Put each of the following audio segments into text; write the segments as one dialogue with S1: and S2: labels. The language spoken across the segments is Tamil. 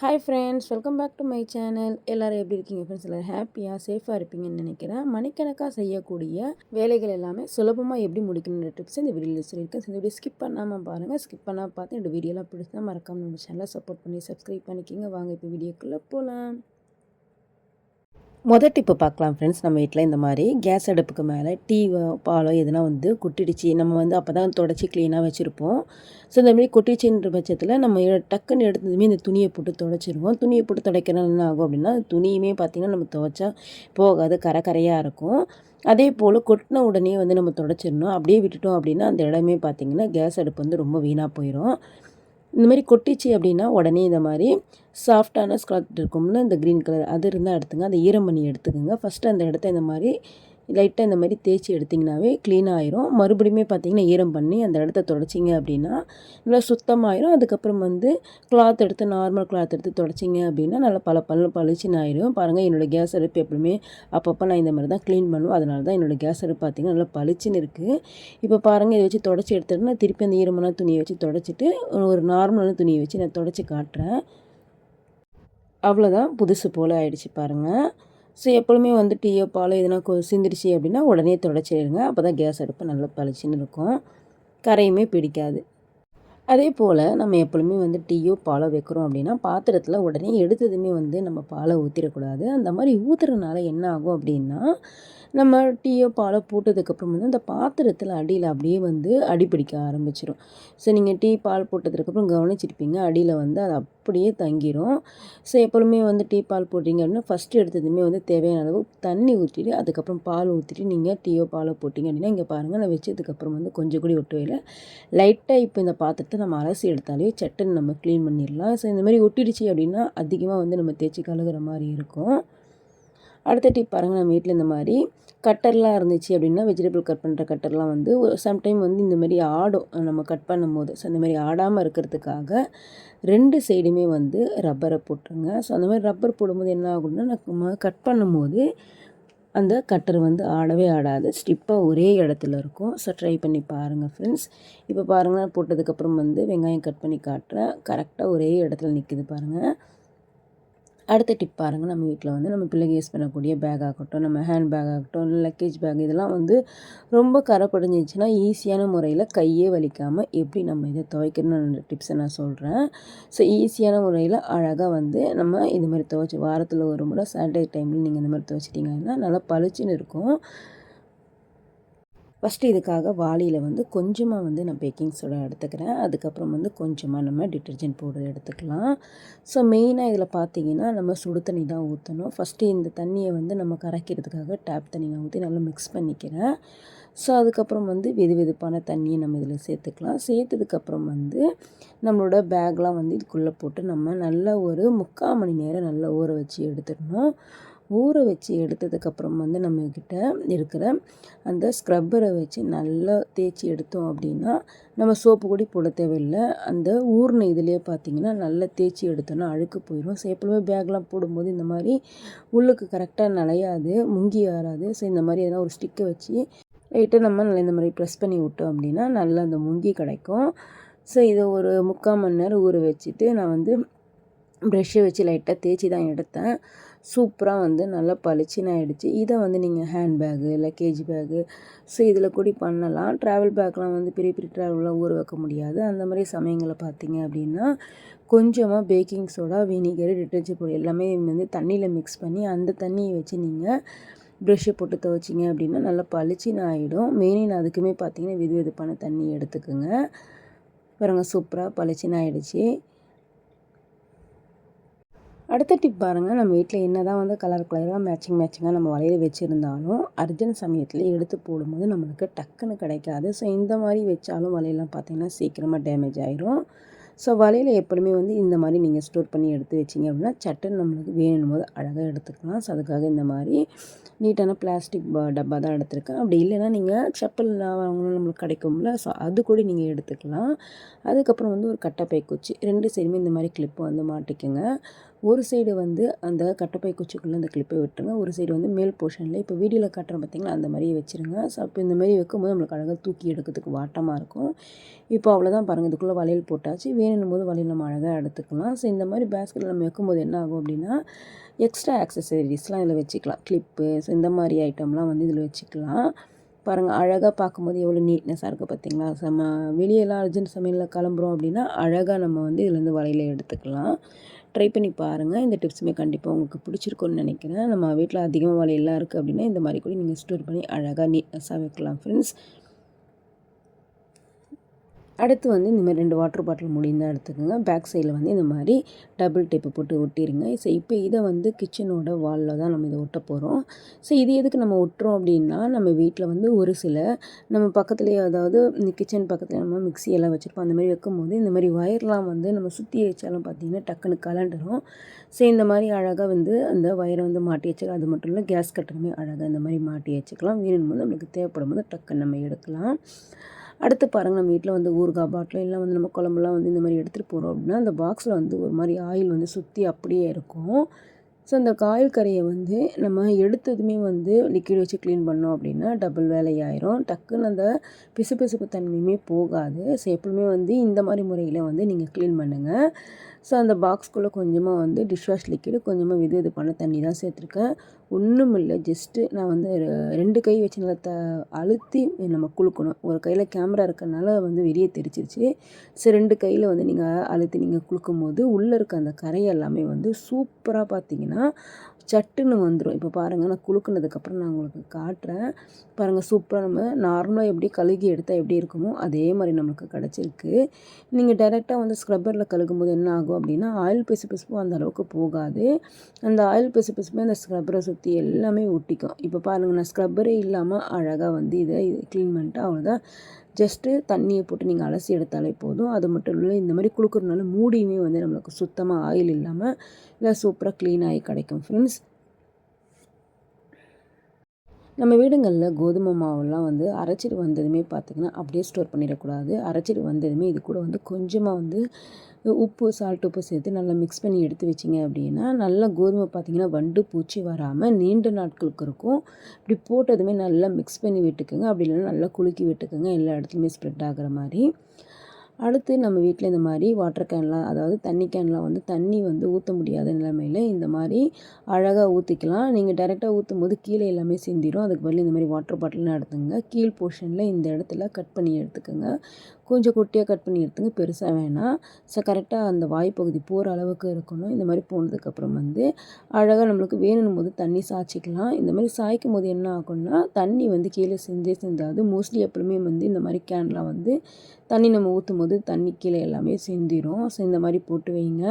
S1: Hi friends welcome back to my channel எல்லோரும் எப்படி இருக்கீங்க ஃப்ரெண்ட்ஸ் எல்லோரும் ஹாப்பியாக சேஃபாக இருப்பீங்கன்னு நினைக்கிறேன். மணிக்கணக்காக செய்யக்கூடிய வேலைகள் எல்லாமே சுலபமாக எப்படி முடிக்கணுன்ற டிப்ஸ் இந்த வீடியோவில் சொல்லியிருக்கேன். இந்த வீடியோ ஸ்கிப் பண்ணாமல் பாருங்கள் ஸ்கிப் பண்ணால் பார்த்து இந்த வீடியோலாம் பிடிச்சா மறக்காமல் நம்ம சேனலை சப்போர்ட் பண்ணி சப்ஸ்கிரைப் பண்ணிக்கிங்க. வாங்க இப்போ வீடியோக்குள்ளே போகலாம் மொதல் டிப்பு பார்க்கலாம் ஃப்ரெண்ட்ஸ் நம்ம வீட்டில் இந்த மாதிரி கேஸ் அடுப்புக்கு மேலே டீ பாலோ எதுனா வந்து கொட்டிடுச்சு. நம்ம வந்து அப்போ தான் தொடச்சி க்ளீனாக வச்சுருப்போம். ஸோ இந்த மாதிரி கொட்டிடுச்சுன்ற பட்சத்தில் நம்ம டக்குன்னு எடுத்ததுமே இந்த துணியை போட்டு தொடச்சிருவோம். துணியை போட்டு துடைக்கிறனால என்ன ஆகும் அப்படின்னா துணியுமே பார்த்திங்கன்னா நம்ம துவைச்சா போகாது கரை கரையாக இருக்கும். அதே போல் கொட்டின உடனே வந்து நம்ம தொடச்சிடணும். அப்படியே விட்டுட்டோம் அப்படின்னா அந்த இடமே பார்த்திங்கன்னா கேஸ் அடுப்பு வந்து ரொம்ப வீணாக போயிடும் இந்த மாதிரி கொட்டிச்சு அப்படின்னா உடனே இந்த மாதிரி சாஃப்டான ஸ்க்ளாத் இருக்கும்ல இந்த க்ரீன் கலர் அது இருந்தால் எடுத்துங்க. அந்த ஈரம் பண்ணி எடுத்துக்கோங்க. ஃபஸ்ட்டு அந்த இடத்த இந்த மாதிரி லைட்டாக இந்த மாதிரி தேய்ச்சி எடுத்திங்கனாவே க்ளீன் ஆயிரும். மறுபடியுமே பார்த்திங்கன்னா ஈரம் பண்ணி அந்த இடத்த தொடச்சிங்க அப்படின்னா நல்லா சுத்தமாயிரும். அதுக்கப்புறம் வந்து கிளாத் எடுத்து நார்மல் கிளாத் எடுத்து தொடச்சிங்க அப்படின்னா நல்லா பல பல பளிச்சுன்னு ஆயிரும். பாருங்கள் என்னோடய கேஸ் அடுப்பு எப்பவுமே அப்பப்போ நான் இந்த மாதிரி தான் க்ளீன் பண்ணுவேன். அதனால தான் என்னோடய கேஸ் அடுப்பு பார்த்திங்கன்னா நல்லா பளிச்சுன்னு இருக்குது இப்போ பாருங்கள் இதை வச்சு தொடச்சி எடுத்துட்டுனா திருப்பி அந்த ஈரமான துணியை வச்சு தொடச்சிட்டு ஒரு நார்மலான துணியை வச்சு நான் தொடச்சி காட்டுறேன். அவ்வளோதான் புதுசு போல் ஆயிடுச்சு பாருங்கள் ஸோ எப்பொழுதுமே வந்து டீயோ பாலோ எதுனா சிந்திருச்சு அப்படின்னா உடனே தொடச்சிடுங்க அப்போ தான் கேஸ் அடுப்பு நல்லா பளிச்சுன்னு இருக்கும். கரையுமே பிடிக்காது. அதே போல் நம்ம எப்பொழுதுமே வந்து டீயோ பாலோ வைக்கிறோம் அப்படின்னா பாத்திரத்தில் உடனே எடுத்ததுமே வந்து நம்ம பாலை ஊற்றிடக்கூடாது அந்த மாதிரி ஊற்றுறதுனால என்ன ஆகும் அப்படின்னா நம்ம டீயோ பாலோ போட்டதுக்கப்புறம் வந்து அந்த பாத்திரத்தில் அடியில் அப்படியே வந்து அடிப்பிடிக்க ஆரம்பிச்சிடும் ஸோ நீங்கள் டீ பால் போட்டதுக்கப்புறம் கவனிச்சிருப்பீங்க. அடியில் வந்து அது அப்படியே தங்கிடும் ஸோ எப்பொழுதுமே வந்து டீ பால் போட்டிங்க அப்படின்னா ஃபஸ்ட்டு எடுத்ததுமே வந்து தேவையான அளவு தண்ணி ஊற்றிட்டு அதுக்கப்புறம் பால் ஊற்றிட்டு நீங்கள் டீயோ பாலோ போட்டிங்க அப்படின்னா இங்கே பாருங்கள் நான் வச்சதுக்கப்புறம் வந்து கொஞ்சம் கூட ஒட்டுவையில் லைட்டாக இப்போ இந்த பாத்திரத்தை நம்ம அலசி எடுத்தாலே சட்டன் நம்ம க்ளீன் பண்ணிடலாம். ஸோ இந்த மாதிரி ஒட்டிடுச்சு அப்படின்னா அதிகமாக வந்து நம்ம தேய்ச்சி கழுகுற மாதிரி இருக்கும். அடுத்த டிப் பாருங்கள் நம்ம வீட்டில் இந்த மாதிரி கட்டர்லாம் இருந்துச்சு அப்படின்னா வெஜிடபிள் கட் பண்ணுற கட்டர்லாம் வந்து சம்டைம் வந்து இந்த மாதிரி ஆடும். நம்ம கட் பண்ணும்போது. ஸோ அந்த மாதிரி ஆடாமல் இருக்கிறதுக்காக ரெண்டு சைடுமே வந்து ரப்பரை போட்டுருங்க. ஸோ அந்த மாதிரி ரப்பர் போடும்போது என்ன ஆகும்னா நம்ம கட் பண்ணும்போது அந்த கட்டர் வந்து ஆடவே ஆடாது. ஸ்டிப்பாக ஒரே இடத்துல இருக்கும். ஸோ ட்ரை பண்ணி பாருங்கள் ஃப்ரெண்ட்ஸ் இப்போ பாருங்கள் போட்டதுக்கப்புறம் வந்து வெங்காயம் கட் பண்ணி காட்டுறேன். கரெக்டாக ஒரே இடத்துல நிற்கிது பாருங்கள் அடுத்த டிப் பாருங்கள் நம்ம வீட்டில் வந்து நம்ம பிள்ளைங்க யூஸ் பண்ணக்கூடிய பேக் ஆகட்டும் நம்ம ஹேண்ட் பேக் ஆகட்டும் லக்கேஜ் பேக் இதெல்லாம் வந்து ரொம்ப கரை படிஞ்சிச்சுன்னா ஈஸியான முறையில் கையே வலிக்காமல் எப்படி நம்ம இதை துவைக்கணும்னு டிப்ஸை நான் சொல்கிறேன் ஸோ ஈஸியான முறையில் அழகாக வந்து நம்ம இது மாதிரி துவைச்சி வாரத்தில் ஒரு முறை சாட்டர்டே டைமில் நீங்கள் இந்த மாதிரி துவைச்சிட்டிங்கன்னா நல்லா பளிச்சுன்னு இருக்கும். ஃபஸ்ட்டு இதுக்காக வாளியில் வந்து கொஞ்சமாக வந்து நான் பேக்கிங் சோடா எடுத்துக்கிறேன். அதுக்கப்புறம் வந்து கொஞ்சமாக நம்ம டிட்டர்ஜென்ட் பவுடர் எடுத்துக்கலாம். ஸோ மெயினாக இதில் பார்த்தீங்கன்னா நம்ம சுடு தண்ணி தான் ஊற்றணும் ஃபஸ்ட்டு இந்த தண்ணியை வந்து நம்ம கரைக்கிறதுக்காக டேப் தண்ணி நான் ஊற்றி நல்லா மிக்ஸ் பண்ணிக்கிறேன். ஸோ அதுக்கப்புறம் வந்து வெது வெதுப்பான தண்ணியை நம்ம இதில் சேர்த்துக்கலாம். சேர்த்ததுக்கப்புறம் வந்து நம்மளோட பேக்லாம் வந்து இதுக்குள்ளே போட்டு நம்ம நல்ல ஒரு முக்கால் மணி நேரம் நல்லா ஊற வச்சு எடுத்துடணும். ஊற வச்சு எடுத்ததுக்கப்புறம் வந்து நம்மக்கிட்ட இருக்கிற அந்த ஸ்க்ரப்பரை வச்சு நல்லா தேய்ச்சி எடுத்தோம் அப்படின்னா நம்ம சோப்பு கூட போட தேவையில்லை. அந்த ஊர்ன இதுலேயே பார்த்திங்கன்னா நல்லா தேய்ச்சி எடுத்தோன்னா அழுக்கு போயிடும் ஸோ எப்பவுமே பேக்லாம் போடும்போது இந்த மாதிரி உள்ளுக்கு கரெக்டாக நலையாது முங்கி ஆறாது. ஸோ இந்த மாதிரி எதனா ஒரு ஸ்டிக்கை வச்சு லைட்டாக நம்ம நல்லா இந்த மாதிரி ப்ரெஸ் பண்ணி விட்டோம் அப்படின்னா நல்லா அந்த முங்கி கிடைக்கும். ஸோ இதை ஒரு முக்கால் மணி நேரம் ஊற வச்சுட்டு நான் வந்து ப்ரெஷ்ஷை வச்சு லைட்டாக தேய்ச்சி தான் எடுத்தேன். சூப்பராக வந்து நல்லா பளிச்சுன்னு ஆகிடுச்சு இதை வந்து நீங்கள் hand bag luggage bag so இதில் கூட பண்ணலாம். ட்ராவல் பேக்லாம் வந்து பெரிய பெரிய ட்ராவல்லாம் ஊற வைக்க முடியாது. அந்த மாதிரி சமயங்களை பார்த்தீங்க அப்படின்னா கொஞ்சமாக பேக்கிங் சோடா வினிகர் டிட்டர்ஜென்ட் பொடி எல்லாமே வந்து தண்ணியில் மிக்ஸ் பண்ணி அந்த தண்ணியை வச்சு நீங்கள் ப்ரெஷ்ஷை போட்டு துவைச்சிங்க அப்படின்னா நல்லா பளிச்சுன்னு ஆகிடும் மெயினின் அதுக்குமே பார்த்தீங்கன்னா விது வெதுப்பான தண்ணி எடுத்துக்கோங்க. பாருங்கள் சூப்பராக பளிச்சுன்னு ஆகிடுச்சி அடுத்த டிப் பாருங்கள் நம்ம வீட்டில் என்ன தான் வந்து கலர் கலராக மேட்சிங் மேட்சிங்காக நம்ம வளையல் வச்சுருந்தாலும் அர்ஜென்ட் சமயத்தில் எடுத்து போடும்போது நம்மளுக்கு டக்குன்னு கிடைக்காது. ஸோ இந்த மாதிரி வச்சாலும் வலையெல்லாம் பார்த்திங்கன்னா சீக்கிரமாக டேமேஜ் ஆயிரும். ஸோ வலையில் எப்போதுமே வந்து இந்த மாதிரி நீங்கள் ஸ்டோர் பண்ணி எடுத்து வச்சிங்க அப்படின்னா சட்டன் நம்மளுக்கு வேணும் போது அழகாக எடுத்துக்கலாம். ஸோ அதுக்காக இந்த மாதிரி நீட்டான பிளாஸ்டிக் டப்பா தான் எடுத்திருக்கேன். அப்படி இல்லைன்னா நீங்கள் செப்பல் வாங்கணும் நம்மளுக்கு கிடைக்கும்ல. ஸோ அது கூட நீங்கள் எடுத்துக்கலாம். அதுக்கப்புறம் வந்து ஒரு கட்டப்பை குச்சி. ரெண்டு சைடுமே இந்த மாதிரி கிளிப்பு வந்து மாட்டிக்கோங்க. ஒரு சைடு வந்து அந்த கட்டப்பை குச்சிக்குள்ளே அந்த கிளிப்பை விட்டுருங்க. ஒரு சைடு வந்து மேல் போர்ஷனில் இப்போ வீடியோவில் காட்டுறேன் பார்த்திங்களா அந்த மாதிரியே வச்சுருங்க. ஸோ அப்போ இந்த மாதிரி வைக்கும்போது நம்மளுக்கு அழகாக தூக்கி எடுக்கிறதுக்கு வாட்டமாக இருக்கும். இப்போ அவ்வளோதான் பாருங்கள் இதுக்குள்ளே வளையல் போட்டாச்சு. வேணும் போது வளையல் நம்ம அழகாக எடுத்துக்கலாம். ஸோ இந்த மாதிரி பேஸ்கெட்டில் நம்ம வைக்கும்போது என்ன ஆகும் அப்படின்னா எக்ஸ்ட்ரா ஆக்சசரிஸ்லாம் இதில் வச்சுக்கலாம். கிளிப்பு ஸோ இந்த மாதிரி ஐட்டம்லாம் வந்து இதில் வச்சுக்கலாம். பாருங்கள் அழகாக பார்க்கும்போது எவ்வளோ நீட்னஸாக இருக்குது பார்த்தீங்களா நம்ம வெளியெல்லாம் அர்ஜென்ட் சமையலில் கிளம்புறோம் அப்படின்னா அழகாக நம்ம வந்து இதுலேருந்து வலையில் எடுத்துக்கலாம். ட்ரை பண்ணி பாருங்கள் இந்த டிப்ஸுமே கண்டிப்பாக உங்களுக்கு பிடிச்சிருக்குன்னு நினைக்கிறேன். நம்ம வீட்டில் அதிகமாக வலையெல்லாம் இருக்குது அப்படின்னா இந்த மாதிரி கூட நீங்கள் ஸ்டோர் பண்ணி அழகாக நீட்னஸாக வைக்கலாம் ஃப்ரெண்ட்ஸ் அடுத்து வந்து இந்த மாதிரி ரெண்டு வாட்டர் பாட்டில் முடிந்தால் எடுத்துக்கோங்க. பேக் சைடில் வந்து இந்த மாதிரி டபுள் டேப்பு போட்டு ஒட்டிடுங்க ஸோ இப்போ இதை வந்து கிச்சனோட வாலில் தான் நம்ம இதை ஒட்ட போகிறோம் ஸோ இது எதுக்கு நம்ம ஒட்டுறோம் அப்படின்னா நம்ம வீட்டில் வந்து ஒரு சில நம்ம பக்கத்துலேயே அதாவது இந்த கிச்சன் பக்கத்தில் நம்ம மிக்சி எல்லாம் வச்சுருப்போம். அந்த மாதிரி வைக்கும்போது இந்த மாதிரி ஒயர்லாம் வந்து நம்ம சுற்றி வச்சாலும் பார்த்திங்கன்னா டக்குன்னு கலண்டுரும். ஸோ இந்த மாதிரி அழகாக வந்து அந்த ஒயரை வந்து மாட்டி வச்சுக்கலாம் அது மட்டும் இல்லை கேஸ் கட்டணுமே அழகாக இந்த மாதிரி மாட்டி வச்சுக்கலாம். வேணும் போது நம்மளுக்கு தேவைப்படும் போது டக்குன்னு நம்ம எடுக்கலாம். அடுத்து பாருங்கள் நம்ம வீட்டில் வந்து ஊறுகாய் பாட்டில் இல்லை வந்து நம்ம குழம்புலாம் வந்து இந்த மாதிரி எடுத்துகிட்டு போகிறோம் அப்படின்னா அந்த பாக்ஸில் வந்து ஒரு மாதிரி ஆயில் வந்து சுற்றி அப்படியே இருக்கும். ஸோ அந்த காயில் கரையை வந்து நம்ம எடுத்ததுமே வந்து லிக்விட் வச்சு க்ளீன் பண்ணோம் அப்படின்னா டபுள் வேலையாயிரும். டக்குன்னு அந்த பிசுபிசுப்பு தன்மையுமே போகாது. ஸோ எப்பவுமே வந்து இந்த மாதிரி முறையில் வந்து நீங்கள் க்ளீன் பண்ணுங்கள் ஸோ அந்த பாக்ஸ்குள்ளே கொஞ்சமாக வந்து டிஷ் வாஷ் லிக்விடு கொஞ்சமாக விது இது பண்ண தண்ணி தான் சேர்த்துருக்கேன் ஒன்றும் இல்லை ஜஸ்ட்டு நான் வந்து ரெண்டு கை வச்சு நல்லா த அழுத்தி நம்ம குளுக்கணும் ஒரு கையில் கேமரா இருக்கிறனால வந்து வெளியே தெரிச்சிருச்சு ஸோ ரெண்டு கையில் வந்து நீங்கள் அழுத்தி நீங்கள் குளுக்கும் போது உள்ளே இருக்க அந்த கரை எல்லாமே வந்து சூப்பராக பார்த்தீங்கன்னா சட்டுன்னு வந்துடும் இப்போ பாருங்கள் நான் குலுக்குனதுக்கப்புறம் நான் உங்களுக்கு காட்டுறேன். பாருங்கள் சூப்பராக நம்ம நார்மலாக எப்படி கழுகி எடுத்தால் எப்படி இருக்குமோ அதே மாதிரி நம்மளுக்கு கிடச்சிருக்கு. நீங்கள் டைரெக்டாக வந்து ஸ்க்ரப்பரில் கழுகும்போது என்ன ஆகும்? அப்படின்னா ஆயில் பிசு பிசுப்பும் அந்த அளவுக்கு போகாது. அந்த ஆயில் பிசு பிசுப்பே அந்த ஸ்க்ரப்பரை சுற்றி எல்லாமே ஒட்டிக்கும். இப்போ பாருங்கள் நான் ஸ்க்ரப்பரே இல்லாமல் அழகாக வந்து இதை க்ளீன் பண்ணிட்டு அவ்வளோதான் ஜஸ்ட்டு தண்ணியை போட்டு நீங்கள் அலசி எடுத்தாலே போதும். அது மட்டும் இல்லை இந்த மாதிரி கொடுக்குறதுனால மூடியுமே வந்து நம்மளுக்கு சுத்தமாக ஆயில் இல்லாமல் இல்லை சூப்பராக க்ளீன் ஆகி கிடைக்கும். ஃப்ரெண்ட்ஸ் நம்ம வீடுங்களில் கோதுமை மாவுலாம் வந்து அரைச்சிட்டு வந்ததுமே பார்த்திங்கன்னா அப்படியே ஸ்டோர் பண்ணிடக்கூடாது. அரைச்சிட்டு வந்ததுமே இது கூட வந்து கொஞ்சமாக வந்து உப்பு சால்ட் உப்பு சேர்த்து நல்லா மிக்ஸ் பண்ணி எடுத்து வச்சிங்க அப்படின்னா நல்லா கோதுமை பார்த்திங்கன்னா வண்டு பூச்சி வராமல் நீண்ட நாட்களுக்கு இருக்கும். இப்படி போட்டதுமே நல்லா மிக்ஸ் பண்ணி விட்டுக்குங்க. அப்படி இல்லைன்னா நல்லா குலுக்கி விட்டுக்குங்க. எல்லா இடத்துலையுமே ஸ்ப்ரெட் ஆகிற மாதிரி. அடுத்து நம்ம வீட்டில் இந்த மாதிரி வாட்டர் கேன்லாம் அதாவது தண்ணி கேனில் வந்து தண்ணி வந்து ஊற்ற முடியாத நிலைமையில் இந்த மாதிரி அழகாக ஊற்றிக்கலாம் நீங்கள் டைரெக்டாக ஊற்றும் போது கீழே எல்லாமே சிந்திரும். அதுக்கு பதில் இந்த மாதிரி வாட்டர் பாட்டிலாம் எடுத்துங்க கீழ் போர்ஷனில் இந்த இடத்துல கட் பண்ணி எடுத்துக்கோங்க. கொஞ்சம் குட்டியாக கட் பண்ணி எடுத்துங்க பெருசாக வேணாம். ஸோ கரெக்டாக அந்த வாய்ப்பகுதி போகிற அளவுக்கு இருக்கணும். இந்த மாதிரி போனதுக்கப்புறம் வந்து அழகாக நம்மளுக்கு வேணும் போது தண்ணி சாய்ச்சிக்கலாம். இந்த மாதிரி சாய்க்கும் போது என்ன ஆகும்னா தண்ணி வந்து கீழே செஞ்சே செஞ்சாது. மோஸ்ட்லி எப்பவுமே வந்து இந்த மாதிரி கேன்லாம் வந்து தண்ணி நம்ம ஊற்றும் போது தண்ணி கீழே எல்லாமே சிந்திரும். ஸோ இந்த மாதிரி போட்டு வைங்க.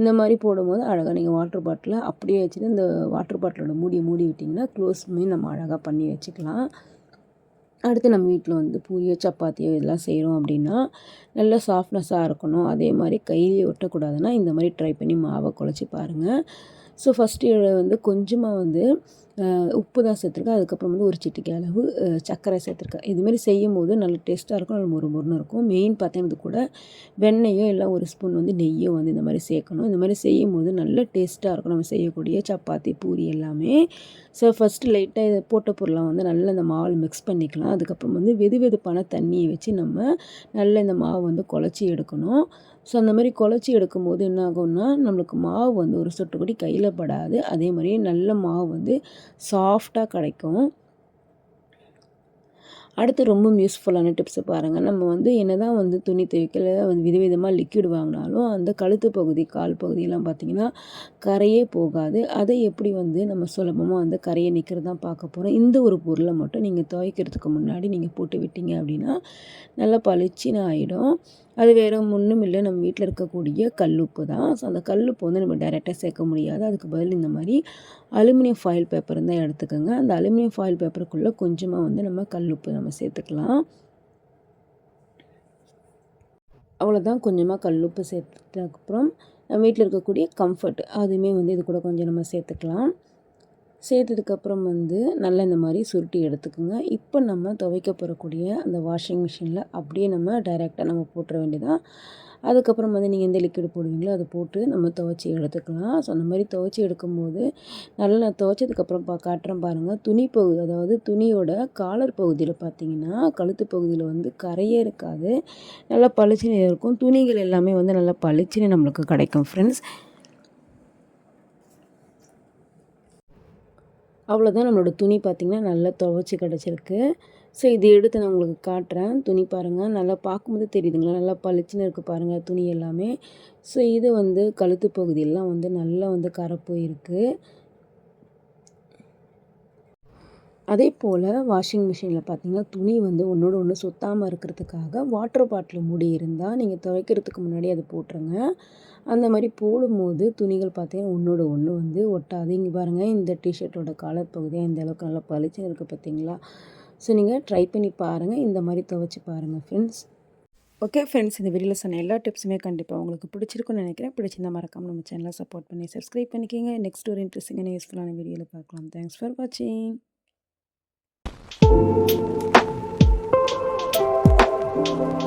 S1: இந்த மாதிரி போடும்போது அழகாக நீங்கள் வாட்டர் பாட்டிலை அப்படியே வச்சுட்டு இந்த வாட்டர் பாட்டிலோட மூடி மூடி விட்டிங்கன்னா க்ளோஸ் பண்ணி நம்ம அழகாக பண்ணி வச்சுக்கலாம். அடுத்து நம்ம வீட்டில் வந்து பூரியோ சப்பாத்தியோ இதெல்லாம் செய்கிறோம் அப்படின்னா நல்லா சாஃப்ட்னஸாக இருக்கணும். அதே மாதிரி கையிலே ஒட்டக்கூடாதுன்னா இந்த மாதிரி ட்ரை பண்ணி மாவை குழச்சி பாருங்கள் ஸோ ஃபஸ்ட்டு வந்து கொஞ்சமாக வந்து உப்பு தான் சேர்த்துருக்கேன். அதுக்கப்புறம் வந்து ஒரு சிட்டிக்கை அளவு சர்க்கரை சேர்த்துருக்கேன். இதுமாரி செய்யும் போது நல்ல டேஸ்ட்டாக இருக்கும் நல்ல மொறு மொறுன்னு இருக்கும். மெயின் பார்த்தீங்கன்னா கூட வெண்ணெயோ இல்லை ஒரு ஸ்பூன் வந்து நெய்யோ வந்து இந்த மாதிரி சேர்க்கணும். இந்த மாதிரி செய்யும் போது நல்ல டேஸ்ட்டாக இருக்கும். நம்ம செய்யக்கூடிய சப்பாத்தி பூரி எல்லாமே. ஸோ ஃபஸ்ட்டு லைட்டாக இதை போட்ட பொருளை வந்து நல்லா இந்த மாவில் மிக்ஸ் பண்ணிக்கலாம். அதுக்கப்புறம் வந்து வெது வெதுப்பான தண்ணியை வச்சு நம்ம நல்லா இந்த மாவு வந்து குழச்சி எடுக்கணும். ஸோ அந்த மாதிரி குழச்சி எடுக்கும்போது என்ன ஆகும்னா நம்மளுக்கு மாவு வந்து ஒரு சொட்டு கூடி கையில் படாது. அதே மாதிரி நல்ல மாவு வந்து சாஃப்டாக கிடைக்கும். அடுத்து ரொம்ப யூஸ்ஃபுல்லான டிப்ஸை பாருங்கள் நம்ம வந்து என்ன தான் வந்து துணி துவைக்கல வந்து விதவிதமாக லிக்விட் வாங்கினாலும் அந்த கழுத்து பகுதி கால் பகுதியெல்லாம் பார்த்திங்கன்னா கரையே போகாது. அதை எப்படி வந்து நம்ம சுலபமாக வந்து கரையை நிற்கிறது தான் பார்க்க போகிறோம் இந்த ஒரு பொருளை மட்டும் நீங்கள் துவைக்கிறதுக்கு முன்னாடி நீங்கள் போட்டு விட்டீங்க அப்படின்னா நல்லா பளிச்சின்னு ஆகிடும் அது வேறு ஒன்றும் இல்லை. நம்ம வீட்டில் இருக்கக்கூடிய கல்லுப்பு தான். ஸோ அந்த கல்லுப்பு வந்து நம்ம டைரெக்டாக சேர்க்க முடியாது. அதுக்கு பதில் இந்த மாதிரி அலுமினியம் ஃபாயில் பேப்பர் தான் எடுத்துக்கோங்க. அந்த அலுமினியம் ஃபாயில் பேப்பருக்குள்ளே கொஞ்சமாக வந்து நம்ம கல்லுப்பு நம்ம சேர்த்துக்கலாம். அவ்வளோதான் கொஞ்சமாக கல்லுப்பு சேர்த்ததுக்கப்புறம் நம்ம வீட்டில் இருக்கக்கூடிய கம்ஃபர்ட் அதுவுமே வந்து இது கூட கொஞ்சம் நம்ம சேர்த்துக்கலாம். சேர்த்ததுக்கப்புறம் வந்து நல்லா இந்த மாதிரி சுருட்டி எடுத்துக்கோங்க. இப்போ நம்ம துவைக்க போகிறக்கூடிய அந்த வாஷிங் மிஷினில் அப்படியே நம்ம டைரெக்டாக நம்ம போட்டுற வேண்டியதான் அதுக்கப்புறம் வந்து நீங்கள் எந்த லிக்விட் போடுவீங்களோ அதை போட்டு நம்ம துவைச்சி எடுத்துக்கலாம். ஸோ அந்த மாதிரி துவைச்சி எடுக்கும்போது நல்லா நான் துவைச்சதுக்கப்புறம் பா காட்டுறேன் பாருங்கள் துணி பகுதி அதாவது துணியோட காலர் பகுதியில் பார்த்தீங்கன்னா கழுத்து பகுதியில் வந்து கரையே இருக்காது. நல்லா பளிச்சுன்னு இருக்கும். துணிகள் எல்லாமே வந்து நல்லா பளிச்சுன்னு நம்மளுக்கு கிடைக்கும் ஃப்ரெண்ட்ஸ் அவ்வளோதான் நம்மளோட துணி பார்த்திங்கன்னா நல்லா துவைச்சி கிடச்சிருக்கு. ஸோ இது எடுத்து நான் உங்களுக்கு காட்டுறேன். துணி பாருங்கள் நல்லா பார்க்கும்போது தெரியுதுங்களா? நல்லா பளிச்சுன்னு இருக்குது பாருங்கள் துணி எல்லாமே. ஸோ இது வந்து கழுத்து பகுதியெல்லாம் வந்து நல்லா வந்து கரை போயிருக்கு அதே போல் வாஷிங் மிஷினில் பார்த்தீங்கன்னா துணி வந்து ஒன்றோட ஒன்று சுத்தாமல் இருக்கிறதுக்காக வாட்டர் பாட்டில் மூடி இருந்தால் நீங்கள் துவைக்கிறதுக்கு முன்னாடி அதை போட்டுருங்க. அந்த மாதிரி போடும்போது துணிகள் பார்த்தீங்கன்னா ஒன்றோட ஒன்று வந்து ஒட்டாது. இங்கே பாருங்கள் இந்த டிஷர்ட்டோட காலர் பகுதியாக இந்த அளவுக்கு நல்லா பளிச்சுன்னு இருக்குது பார்த்தீங்களா? ஸோ நீங்கள் ட்ரை பண்ணி பாருங்கள் இந்த மாதிரி துவைச்சி பாருங்கள் ஃப்ரெண்ட்ஸ் ஓகே ஃப்ரெண்ட்ஸ் இந்த வீடியோவில் சொன்ன எல்லா டிப்ஸுமே கண்டிப்பாக உங்களுக்கு பிடிச்சிருக்குன்னு நினைக்கிறேன். பிடிச்சிருந்தா மறக்காமல் நம்ம சேனலை சப்போர்ட் பண்ணி சப்ஸ்கிரைப் பண்ணிக்கிங்க. நெக்ஸ்ட் ஒரு இன்ட்ரெஸ்டிங்கான யூஸ்ஃபுல்லான வீடியோவில் பார்க்கலாம் தேங்க்ஸ் ஃபார் வாட்சிங் Thank you.